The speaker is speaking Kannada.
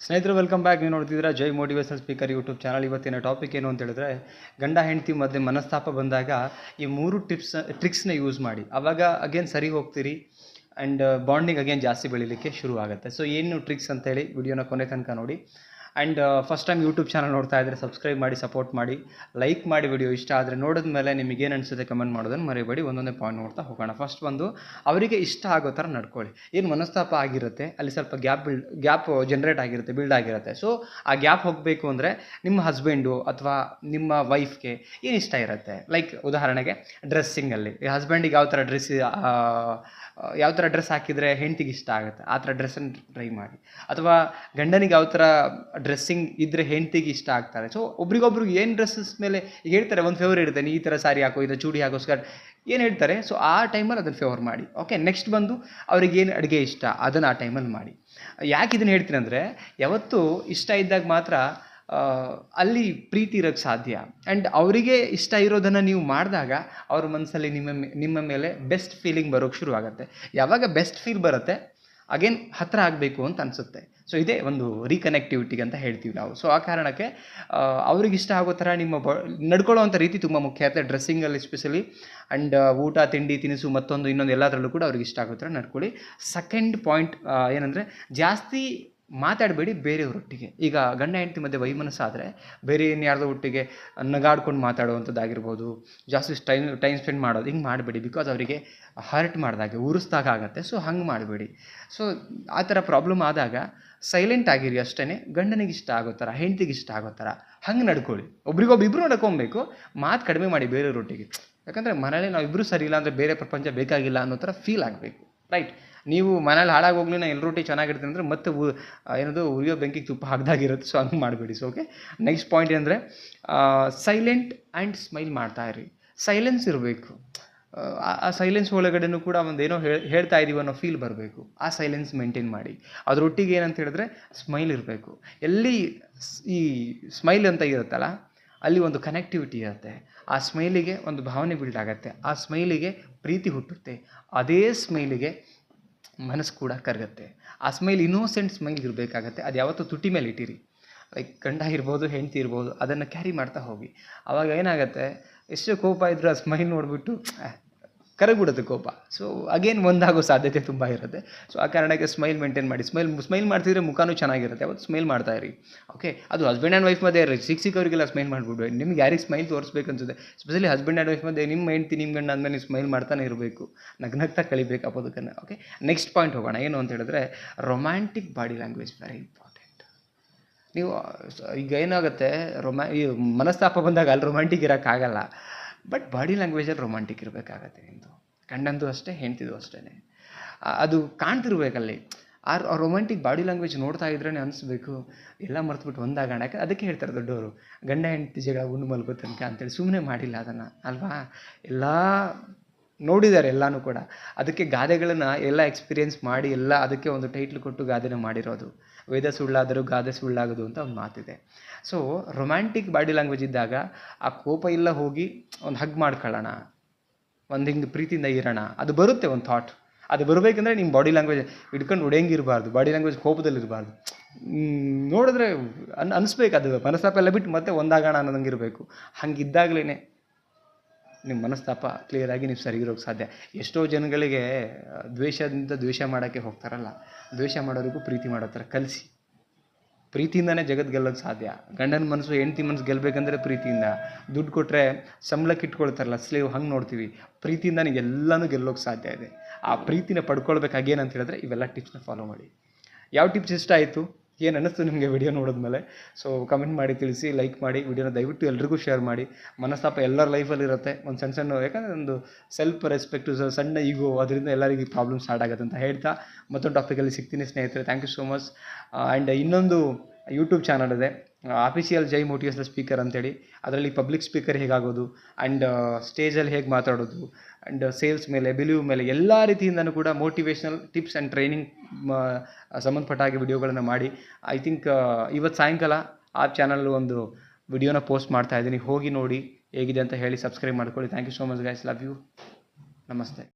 ಸ್ನೇಹಿತರು ವೆಲ್ಕಮ್ ಬ್ಯಾಕ್ ನೀವು ನೋಡ್ತಿದ್ದೀರಾ Jai motivation speaker YouTube channel ಇವತ್ತಿನ ಟಾಪಿಕ್ ಏನು ಅಂತ ಹೇಳಿದ್ರೆ, ಗಂಡ ಹೆಂಡತಿ ಮಧ್ಯೆ ಮನಸ್ತಾಪ ಬಂದಾಗ ಈ ಮೂರು ಟಿಪ್ಸ್ ಟ್ರಿಕ್ಸ್ನ ಯೂಸ್ ಮಾಡಿ. ಅವಾಗ ಅಗೇನ್ ಸರಿ ಹೋಗ್ತೀರಿ ಆ್ಯಂಡ್ ಬಾಂಡಿಂಗ್ ಅಗೇನ್ ಜಾಸ್ತಿ ಬೆಳಿಲಿಕ್ಕೆ ಶುರು ಆಗುತ್ತೆ ಸೊ ಏನು ಟ್ರಿಕ್ಸ್ ಅಂತೇಳಿ ವಿಡಿಯೋನ ಕೊನೆ ತನಕ ನೋಡಿ. And first time YouTube channel ನೋಡ್ತಾ ಇದ್ದರೆ ಸಬ್ಸ್ಕ್ರೈಬ್ ಮಾಡಿ ಸಪೋರ್ಟ್ ಮಾಡಿ ಲೈಕ್ ಮಾಡಿ ವಿಡಿಯೋ ಇಷ್ಟ ಆದರೆ ನೋಡಿದ ಮೇಲೆ ನಿಮಗೆ ಏನು ಅನಿಸುತ್ತೆ ಕಮೆಂಟ್ ಮಾಡೋದನ್ನು ಮರಿಬೇಡಿ. ಒಂದೊಂದೇ ಪಾಯಿಂಟ್ ನೋಡ್ತಾ ಹೋಗೋಣ. ಫಸ್ಟ್ ಬಂದು ಅವರಿಗೆ ಇಷ್ಟ ಆಗೋ ಥರ ನಡ್ಕೊಳ್ಳಿ. ಏನು ಮನಸ್ತಾಪ ಆಗಿರುತ್ತೆ, ಅಲ್ಲಿ ಸ್ವಲ್ಪ ಗ್ಯಾಪ್ ಬಿಲ್ಡ್ ಗ್ಯಾಪ್ ಜನ್ರೇಟ್ ಆಗಿರುತ್ತೆ ಬಿಲ್ಡ್ ಆಗಿರುತ್ತೆ. ಸೊ ಆ ಗ್ಯಾಪ್ ಹೋಗಬೇಕು ಅಂದರೆ ನಿಮ್ಮ ಹಸ್ಬೆಂಡು ಅಥವಾ ನಿಮ್ಮ ವೈಫ್ಗೆ ಏನು ಇಷ್ಟ ಇರುತ್ತೆ? ಲೈಕ್ ಉದಾಹರಣೆಗೆ ಡ್ರೆಸ್ಸಿಂಗಲ್ಲಿ ಹಸ್ಬೆಂಡಿಗೆ ಯಾವ ಥರ ಡ್ರೆಸ್ ಯಾವ ಥರ ಡ್ರೆಸ್ ಹಾಕಿದರೆ ಹೆಂಡ್ತಿಗೆ ಇಷ್ಟ ಆಗುತ್ತೆ, ಆ ಥರ ಡ್ರೆಸ್ಸನ್ನು ಟ್ರೈ ಮಾಡಿ. ಅಥವಾ ಗಂಡನಿಗೆ ಯಾವ ಥರ ಡ್ರೆಸ್ಸಿಂಗ್ ಇದ್ರೆ ಹೆಂಡ್ತಿಗೆ ಇಷ್ಟ ಆಗ್ತಾರೆ. ಸೊ ಒಬ್ರಿಗೊಬ್ರು ಏನು ಡ್ರೆಸ್ಸಸ್ ಮೇಲೆ ಈಗ ಹೇಳ್ತಾರೆ, ಒಂದು ಫೇವರ್ ಇರುತ್ತೆ ನೀ ಈ ಥರ ಸಾರಿ ಹಾಕೋ, ಇದು ಚೂಡಿ ಹಾಕೋ ಸ್ಕರ್ಟ್ ಏನು ಹೇಳ್ತಾರೆ ಸೊ ಆ ಟೈಮಲ್ಲಿ ಅದನ್ನು ಫೇವರ್ ಮಾಡಿ. ಓಕೆ ನೆಕ್ಸ್ಟ್ ಬಂದು ಅವ್ರಿಗೆ ಏನು ಅಡುಗೆ ಇಷ್ಟ, ಅದನ್ನು ಆ ಟೈಮಲ್ಲಿ ಮಾಡಿ. ಯಾಕೆ ಇದನ್ನು ಹೇಳ್ತೀನಿ ಅಂದರೆ, ಯಾವತ್ತು ಇಷ್ಟ ಇದ್ದಾಗ ಮಾತ್ರ ಅಲ್ಲಿ ಪ್ರೀತಿ ಇರೋಕ್ಕೆ ಸಾಧ್ಯ. ಆ್ಯಂಡ್ ಅವರಿಗೆ ಇಷ್ಟ ಇರೋದನ್ನು ನೀವು ಮಾಡಿದಾಗ ಅವ್ರ ಮನಸ್ಸಲ್ಲಿ ನಿಮ್ಮ ನಿಮ್ಮ ಮೇಲೆ ಬೆಸ್ಟ್ ಫೀಲಿಂಗ್ ಬರೋಕ್ಕೆ ಶುರುವಾಗುತ್ತೆ. ಯಾವಾಗ ಬೆಸ್ಟ್ ಫೀಲ್ ಬರುತ್ತೆ ಅಗೇನ್ ಹತ್ತಿರ ಆಗಬೇಕು ಅಂತ ಅನಿಸುತ್ತೆ. ಸೊ ಇದೇ ಒಂದು ರೀಕನೆಕ್ಟಿವಿಟಿಗೆ ಅಂತ ಹೇಳ್ತೀವಿ ನಾವು. ಸೊ ಆ ಕಾರಣಕ್ಕೆ ಅವ್ರಿಗಿಷ್ಟ ಆಗೋ ಥರ ನಿಮ್ಮ ಬ, ನಡ್ಕೊಳ್ಳೋವಂಥ ರೀತಿ ತುಂಬ ಮುಖ್ಯ. ಆಗುತ್ತೆ ಡ್ರೆಸ್ಸಿಂಗಲ್ಲಿ ಎಸ್ಪೆಷಲಿ ಆ್ಯಂಡ್ ಊಟ, ತಿಂಡಿ, ತಿನಿಸು, ಮತ್ತೊಂದು ಇನ್ನೊಂದು ಎಲ್ಲದರಲ್ಲೂ ಕೂಡ ಅವ್ರಿಗೆ ಇಷ್ಟ ಆಗೋ ಥರ ನಡ್ಕೊಳ್ಳಿ. ಸೆಕೆಂಡ್ ಪಾಯಿಂಟ್ ಏನಂದರೆ ಜಾಸ್ತಿ ಮಾತಾಡಬೇಡಿ ಬೇರೆಯವ್ರೊಟ್ಟಿಗೆ. ಈಗ ಗಂಡ ಹೆಂಡತಿ ಮಧ್ಯೆ ವೈಮನಸ್ಸಾದರೆ ಬೇರೆ ಇನ್ಯಾರ್ದೋ ಒಟ್ಟಿಗೆ ನಗಾಡ್ಕೊಂಡು ಮಾತಾಡುವಂಥದ್ದಾಗಿರ್ಬೋದು, ಜಾಸ್ತಿ ಟೈಮ್ ಟೈಮ್ ಸ್ಪೆಂಡ್ ಮಾಡೋದು ಹಿಂಗೆ ಮಾಡಬೇಡಿ ಬಿಕಾಸ್ ಅವರಿಗೆ ಹರ್ಟ್ ಮಾಡಿದಾಗೆ ಉರಿಸ್ದಾಗ ಆಗುತ್ತೆ. ಸೊ ಹಂಗೆ ಮಾಡಬೇಡಿ. ಸೊ ಆ ಥರ ಪ್ರಾಬ್ಲಮ್ ಆದಾಗ ಸೈಲೆಂಟ್ ಆಗಿರಿ ಅಷ್ಟೇ ಗಂಡನಿಗೆ ಇಷ್ಟ ಆಗೋ ಥರ, ಹೆಂಡ್ತಿಗೆ ಇಷ್ಟ ಆಗೋ ಥರ, ಹಂಗೆ ನಡ್ಕೊಳ್ಳಿ. ಒಬ್ರಿಗೊಬ್ಬಿಬ್ಬರು ನಡ್ಕೊಬೇಕು, ಮಾತು ಕಡಿಮೆ ಮಾಡಿ ಬೇರೆಯವ್ರೊಟ್ಟಿಗೆ. ಯಾಕಂದರೆ ಮನೇಲಿ ನಾವಿಬ್ಬರು ಸರಿ ಇಲ್ಲ ಅಂದರೆ ಬೇರೆ ಪ್ರಪಂಚ ಬೇಕಾಗಿಲ್ಲ ಅನ್ನೋ ಥರ ಫೀಲ್ ಆಗಬೇಕು. ರೈಟ್ ನೀವು ಮನೇಲಿ ಹಾಳಾಗಿ ಹೋಗ್ಲಿ ನಾ ಎಲ್ಲರೂ ಚೆನ್ನಾಗಿರ್ತೀನಿ ಅಂದರೆ ಮತ್ತೆ ಏನದು, ಉರಿಯೋ ಬೆಂಕಿಗೆ ತುಪ್ಪ ಹಾಕ್ದಾಗಿರುತ್ತೆ. ಸೊ ಹಂಗೆ ಮಾಡಬೇಡಿ. ಸೊ ಓಕೆ ನೆಕ್ಸ್ಟ್ ಪಾಯಿಂಟ್ ಏನಂದರೆ ಸೈಲೆಂಟ್ ಆ್ಯಂಡ್ ಸ್ಮೈಲ್ ಮಾಡ್ತಾ ಇರಿ. ಸೈಲೆನ್ಸ್ ಇರಬೇಕು. ಆ ಸೈಲೆನ್ಸ್ ಒಳಗಡೆನೂ ಕೂಡ ಒಂದೇನೋ ಹೇಳ್ತಾ ಇದ್ದೀವಿ ಅನ್ನೋ ಫೀಲ್ ಬರಬೇಕು. ಆ ಸೈಲೆನ್ಸ್ ಮೇಂಟೈನ್ ಮಾಡಿ. ಅದರೊಟ್ಟಿಗೆ ಏನಂತ ಹೇಳಿದ್ರೆ ಸ್ಮೈಲ್ ಇರಬೇಕು. ಎಲ್ಲಿ ಈ ಸ್ಮೈಲ್ ಅಂತ ಇರುತ್ತಲ್ಲ, ಅಲ್ಲಿ ಒಂದು ಕನೆಕ್ಟಿವಿಟಿ ಇರುತ್ತೆ. ಆ ಸ್ಮೈಲಿಗೆ ಒಂದು ಭಾವನೆ ಬಿಲ್ಡ್ ಆಗುತ್ತೆ. ಆ ಸ್ಮೈಲಿಗೆ ಪ್ರೀತಿ ಹುಟ್ಟುತ್ತೆ. ಅದೇ ಸ್ಮೈಲಿಗೆ ಮನಸ್ಸು ಕೂಡ ಕರಗುತ್ತೆ. ಆ ಸ್ಮೈಲ್ ಇನ್ನೋಸೆಂಟ್ ಸ್ಮೈಲ್ ಇರಬೇಕಾಗತ್ತೆ. ಅದು ಯಾವತ್ತೂ ತುಟಿ ಮೇಲೆ ಇಟ್ಟಿರಿ. ಲೈಕ್ ಗಂಡ ಇರ್ಬೋದು, ಹೆಂಡತಿ ಇರ್ಬೋದು, ಅದನ್ನು ಕ್ಯಾರಿ ಮಾಡ್ತಾ ಹೋಗಿ. ಆವಾಗ ಏನಾಗುತ್ತೆ? ಎಷ್ಟು ಕೋಪ ಇದ್ದರೂ ಆ ಸ್ಮೈಲ್ ನೋಡಿಬಿಟ್ಟು ಕರಗ್ಬಿಡುತ್ತೆ ಕೋಪ. ಸೊ ಅಗೇನ್ ಒಂದಾಗೋ ಸಾಧ್ಯತೆ ತುಂಬ ಇರುತ್ತೆ. ಸೊ ಆ ಕಾರಣಕ್ಕೆ ಸ್ಮೈಲ್ ಮೇಂಟೈನ್ ಮಾಡಿ. ಸ್ಮೈಲ್ ಸ್ಮೈಲ್ ಮಾಡ್ತಿದ್ರೆ ಮುಖಾನು ಚೆನ್ನಾಗಿರುತ್ತೆ. ಅವತ್ತು ಸ್ಮೈಲ್ ಮಾಡ್ತಾ ಇರಿ. ಓಕೆ ಅದು ಹಸ್ಬೆಂಡ್ ಆ್ಯಂಡ್ ವೈಫ್ ಮಧ್ಯೆ ಸಿಕ್ ಸಿಕ್ಕವರಿಗೆಲ್ಲ ಸ್ಮೈಲ್ ಮಾಡಿಬಿಡ್ಬೇಕು ನಿಮ್ಗೆ ಯಾರಿಗೆ ಸ್ಮೈಲ್ ತೋರಿಸ್ಬೇಕು ಅನ್ಸುತ್ತೆ? ಸ್ಪೆಷಲಿ ಹಸ್ಬೆಂಡ್ ಆ್ಯಂಡ್ ವೈಫ್ ಮಧ್ಯೆ ನಿಮ್ಮ ಹೆಂಡ್ತಿ, ನಿಮ್ಮ ಗಂಡ ಅಂದಮೇಲೆ ನೀವು ಸ್ಮೈಲ್ ಮಾಡ್ತಾನೆ ಇರಬೇಕು. ನಗ್ನಗ್ತಾ ಕಳಿಬೇಕು ಅಪೋದಕ್ಕನ್ನು ಓಕೆ ನೆಕ್ಸ್ಟ್ ಪಾಯಿಂಟ್ ಹೋಗೋಣ. ಏನು ಅಂತ ಹೇಳಿದ್ರೆ romantic body language very important ನೀವು ಈಗ ಏನಾಗುತ್ತೆ? ರೊಮ್ಯಾ ಈ ಮನಸ್ತಾಪ ಬಂದಾಗ ಅಲ್ಲಿ ರೊಮ್ಯಾಂಟಿಕ್ ಇರೋಕ್ಕಾಗಲ್ಲ. ಬಟ್ ಬಾಡಿ ಲ್ಯಾಂಗ್ವೇಜಲ್ಲಿ ರೊಮ್ಯಾಂಟಿಕ್ ಇರಬೇಕಾಗತ್ತೆ ನಿಮ್ಮದು ಗಂಡಂದು ಅಷ್ಟೇ ಹೆಂಡ್ತಿದ್ದು ಅಷ್ಟೇ ಅದು ಕಾಣ್ತಿರ್ಬೇಕಲ್ಲಿ ಆ ರೊಮ್ಯಾಂಟಿಕ್ ಬಾಡಿ ಲ್ಯಾಂಗ್ವೇಜ್ ನೋಡ್ತಾ ಇದ್ರೇ ಅನಿಸ್ಬೇಕು. ಎಲ್ಲ ಮರ್ತ್ಬಿಟ್ಟು ಒಂದಾಗೋಣ. ಅದಕ್ಕೆ ಹೇಳ್ತಾರೆ ದೊಡ್ಡವರು, ಗಂಡ ಹೆಂಡತಿ ಜಗಳ ಉಂಡು ಮಲ್ಕೋ ತನಕ ಅಂತೇಳಿ ಸುಮ್ಮನೆ ಮಾಡಿಲ್ಲ ಅದನ್ನು, ಅಲ್ವಾ? ಎಲ್ಲ ನೋಡಿದ್ದಾರೆ ಎಲ್ಲಾನು ಕೂಡ. ಅದಕ್ಕೆ ಗಾದೆಗಳನ್ನು ಎಲ್ಲ ಎಕ್ಸ್ಪೀರಿಯೆನ್ಸ್ ಮಾಡಿ ಎಲ್ಲ ಅದಕ್ಕೆ ಒಂದು ಟೈಟ್ಲ್ ಕೊಟ್ಟು ಗಾದೆನ ಮಾಡಿರೋದು. ವೇದ ಸುಳ್ಳಾದರೂ ಗಾದೆ ಸುಳ್ಳಾಗೋದು ಅಂತ ಒಂದು ಮಾತಿದೆ. ಸೊ ರೊಮ್ಯಾಂಟಿಕ್ ಬಾಡಿ ಲ್ಯಾಂಗ್ವೇಜ್ ಇದ್ದಾಗ ಆ ಕೋಪ ಇಲ್ಲ ಹೋಗಿ ಒಂದು ಹಗ್ ಮಾಡ್ಕೊಳ್ಳೋಣ. ಒಂದು ಹಿಂಗೆ ಪ್ರೀತಿಯಿಂದ ಇರೋಣ. ಅದು ಬರುತ್ತೆ ಒಂದು ಥಾಟ್ ಅದು ಬರಬೇಕಂದ್ರೆ ನಿಮ್ಮ ಬಾಡಿ ಲ್ಯಾಂಗ್ವೇಜ್ ಹಿಡ್ಕೊಂಡು ಹೊಡೆಯಂಗಿರಬಾರ್ದು. ಬಾಡಿ ಲ್ಯಾಂಗ್ವೇಜ್ ಕೋಪದಲ್ಲಿ ಇರಬಾರ್ದು ನೋಡಿದ್ರೆ ಅನ್, ಅನಿಸ್ಬೇಕು ಅದು ಮನಸ್ತಾಪ ಎಲ್ಲ ಬಿಟ್ಟು ಮತ್ತೆ ಒಂದಾಗೋಣ ಅನ್ನೋದಂಗೆ ಇರಬೇಕು ಹಂಗಿದ್ದಾಗಲೇ ನಿಮ್ಮ ಮನಸ್ತಾಪ ಕ್ಲಿಯರಾಗಿ ನೀವು ಸರಿಗಿರೋಕ್ಕೆ ಸಾಧ್ಯ. ಎಷ್ಟೋ ಜನಗಳಿಗೆ ದ್ವೇಷದಿಂದ ದ್ವೇಷ ಮಾಡೋಕ್ಕೆ ಹೋಗ್ತಾರಲ್ಲ, ದ್ವೇಷ ಮಾಡೋರಿಗೂ ಪ್ರೀತಿ ಮಾಡೋ ಥರ ಕಲಿಸಿ. ಪ್ರೀತಿಯಿಂದನೇ ಜಗತ್ತು ಗೆಲ್ಲೋಕ್ಕೆ ಸಾಧ್ಯ. ಗಂಡನ ಮನಸ್ಸು, ಹೆಂಡ್ತಿ ಮನಸ್ಸು ಗೆಲ್ಲಬೇಕಂದ್ರೆ ಪ್ರೀತಿಯಿಂದ. ದುಡ್ಡು ಕೊಟ್ಟರೆ ಸಂಬಳಕ್ಕೆ ಇಟ್ಕೊಳ್ತಾರಲ್ಲ ಸ್ಲೇವ್ ಹಂಗೆ ನೋಡ್ತೀವಿ. ಪ್ರೀತಿಯಿಂದನೇ ಎಲ್ಲನೂ ಗೆಲ್ಲೋಕ್ಕೆ ಸಾಧ್ಯ ಇದೆ. ಆ ಪ್ರೀತಿನ ಪಡ್ಕೊಳ್ಬೇಕಾಗೇನಂತ ಹೇಳಿದ್ರೆ, ಇವೆಲ್ಲ ಟಿಪ್ಸ್ನ ಫಾಲೋ ಮಾಡಿ. ಯಾವ ಟಿಪ್ಸ್ ಇಷ್ಟ ಆಯಿತು? ಏನು ಅನ್ನಿಸ್ತು ನಿಮಗೆ ವಿಡಿಯೋ ನೋಡಿದ್ಮೇಲೆ ಸೊ ಕಮೆಂಟ್ ಮಾಡಿ, ತಿಳಿಸಿ ಲೈಕ್ ಮಾಡಿ ವಿಡಿಯೋನ ದಯವಿಟ್ಟು ಎಲ್ರಿಗೂ ಶೇರ್ ಮಾಡಿ. ಮನಸ್ತಾಪ ಎಲ್ಲರ ಲೈಫಲ್ಲಿ ಇರುತ್ತೆ. ಒಂದು ಸಣ್ಣ ಸಣ್ಣ, ಯಾಕಂದರೆ ಒಂದು ಸೆಲ್ಫ್ ರೆಸ್ಪೆಕ್ಟು ಸಣ್ಣ ಈಗೋ ಅದರಿಂದ ಎಲ್ಲರಿಗೂ ಪ್ರಾಬ್ಲಮ್ ಸ್ಟಾರ್ಟ್ ಆಗುತ್ತೆ ಅಂತ ಹೇಳ್ತಾ ಮತ್ತೊಂದು ಟಾಪಿಕಲ್ಲಿ ಸಿಗ್ತೀನಿ ಸ್ನೇಹಿತರೆ. Thank you so much and ಇನ್ನೊಂದು ಯೂಟ್ಯೂಬ್ ಚಾನಲ್ ಇದೆ. ಆಫಿಷಿಯಲ್ ಜೈ ಮೋಟಿವೇಶನಲ್ ಸ್ಪೀಕರ್ ಅಂತೇಳಿ, ಅದರಲ್ಲಿ ಪಬ್ಲಿಕ್ ಸ್ಪೀಕರ್ ಹೇಗಾಗೋದು ಆ್ಯಂಡ್ ಸ್ಟೇಜಲ್ಲಿ ಹೇಗೆ ಮಾತಾಡೋದು ಆ್ಯಂಡ್ ಸೇಲ್ಸ್ ಮೇಲೆ ಬಿಲಿವ್ ಮೇಲೆ ಎಲ್ಲ ರೀತಿಯಿಂದನೂ ಕೂಡ ಮೋಟಿವೇಶ್ನಲ್ ಟಿಪ್ಸ್ ಆ್ಯಂಡ್ ಟ್ರೈನಿಂಗ್ ಸಂಬಂಧಪಟ್ಟ ಹಾಗೆ ವಿಡಿಯೋಗಳನ್ನು ಮಾಡಿ. ಐ ಥಿಂಕ್ ಇವತ್ತು ಸಾಯಂಕಾಲ ಆ ಚಾನಲ್ ಒಂದು ವಿಡಿಯೋನ ಪೋಸ್ಟ್ ಮಾಡ್ತಾ ಇದ್ದೀನಿ. ಹೋಗಿ ನೋಡಿ ಹೇಗಿದೆ ಅಂತ ಹೇಳಿ ಸಬ್ಸ್ಕ್ರೈಬ್ ಮಾಡ್ಕೊಳ್ಳಿ. Thank you so much guys love you ನಮಸ್ತೆ.